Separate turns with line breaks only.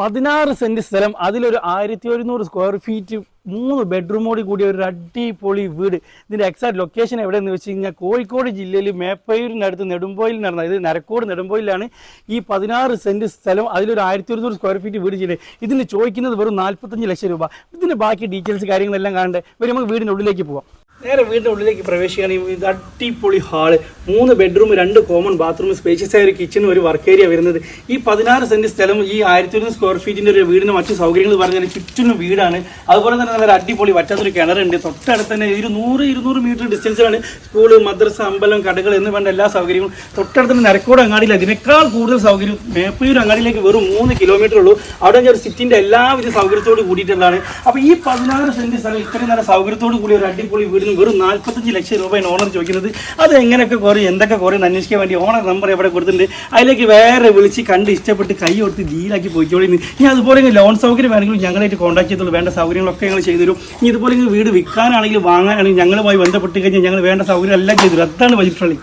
പതിനാറ് സെന്റ് സ്ഥലം അതിലൊരു ആയിരത്തി ഒരുന്നൂറ് സ്ക്വയർ ഫീറ്റ് മൂന്ന് ബെഡ്റൂമോട് കൂടിയ ഒരു അടിപൊളി വീട്. ഇതിന്റെ എക്സാക്ട് ലൊക്കേഷൻ എവിടെയെന്ന് വെച്ച് കഴിഞ്ഞാൽ കോഴിക്കോട് ജില്ലയിൽ മേപ്പയൂരിനടുത്ത് നെടുമ്പോയിൽ നടന്ന ഇത് നരക്കോട് നെടുമ്പോയിലാണ് ഈ പതിനാറ് സെന്റ് സ്ഥലം അതിലൊരു ആയിരത്തി ഒരുന്നൂറ് സ്ക്വയർ ഫീറ്റ് വീട് ചെയ്യുന്നത് ഇതിന് ചോദിക്കുന്നത് വെറും നാൽപ്പത്തഞ്ച് ലക്ഷം രൂപ. ഇതിന്റെ ബാക്കി ഡീറ്റെയിൽസ് കാര്യങ്ങളെല്ലാം കാണണ്ടേ? വരും നമുക്ക് ഉള്ളിലേക്ക് പോവാം. നേരെ വീടിന്റെ ഉള്ളിലേക്ക് പ്രവേശിക്കുകയാണെങ്കിൽ ഇത് അടിപൊളി ഹാൾ. മൂന്ന് ബെഡ്റൂം രണ്ട് കോമൺ ബാത്റൂം സ്പേഷ്യസ് ആയ ഒരു കിച്ചണും ഒരു വർക്ക് ഏരിയ വരുന്നത്. ഈ പതിനാറ് സെന്റ് സ്ഥലം ഈ ആയിരത്തി ഒരു സ്ക്വയർ ഫീറ്റിന്റെ ഒരു വീടിന് മറ്റു സൗകര്യങ്ങൾ പറഞ്ഞാൽ ചുറ്റിനും വീടാണ്. അതുപോലെ തന്നെ നല്ലൊരു അടിപൊളി വറ്റാത്തൊരു കിണറുണ്ട്. തൊട്ടടുത്ത് തന്നെ ഒരു നൂറ് ഇരുന്നൂറ് മീറ്റർ ഡിസ്റ്റൻസിലാണ് സ്കൂൾ മദ്രസ അമ്പലം കടകൾ എന്ന് വേണ്ട എല്ലാ സൗകര്യങ്ങളും. തൊട്ടടുത്ത് തന്നെ നരക്കോട് അങ്ങാടിയിൽ അതിനേക്കാൾ കൂടുതൽ സൗകര്യം മേപ്പയൂർ അങ്ങാടിയിലേക്ക് വെറും മൂന്ന് കിലോമീറ്റർ ഉള്ളൂ. അവിടെ ഞാൻ ഒരു സിറ്റിന്റെ എല്ലാവിധ സൗകര്യത്തോട് കൂടിയിട്ടുള്ളതാണ് അപ്പോൾ ഈ പതിനാറ് സെന്റ് സ്ഥലം ഇത്രയും നല്ല സൗകര്യത്തോട് കൂടി ഒരു അടിപൊളി വീടിന് വെറും നാൽപ്പത്തഞ്ച് ലക്ഷം രൂപയാണ് ഓണർ ചോദിക്കുന്നത്. അത് എങ്ങനെയൊക്കെ കുറയും? എന്തൊക്കെ കുറയും? അന്വേഷിക്കാൻ വേണ്ടി ഓണർ നമ്പർ എവിടെ കൊടുത്തിട്ടുണ്ട്? അതിലേക്ക് വേറെ വിളിച്ച് കണ്ട് ഇഷ്ടപ്പെട്ട് കൈ കൊടുത്ത് ഡീലാക്കി പോയിക്കോളി ഇനി അതുപോലെ ലോൺ സൗകര്യം വേണമെങ്കിലും ഞങ്ങളായിട്ട് കോൺടാക്ട് ചെയ്തോളൂ. വേണ്ട സൗകര്യങ്ങളൊക്കെ ഞങ്ങൾ ചെയ്തു തരും. ഇനി ഇതുപോലെ വീട് വിൽക്കാനാണെങ്കിലും വാങ്ങാനാണെങ്കിലും ഞങ്ങളുമായി ബന്ധപ്പെട്ട് കഴിഞ്ഞാൽ ഞങ്ങൾ വേണ്ട സൗകര്യം എല്ലാം ചെയ്തു തരും. അതാണ് ഫ്രണ്ട്ലി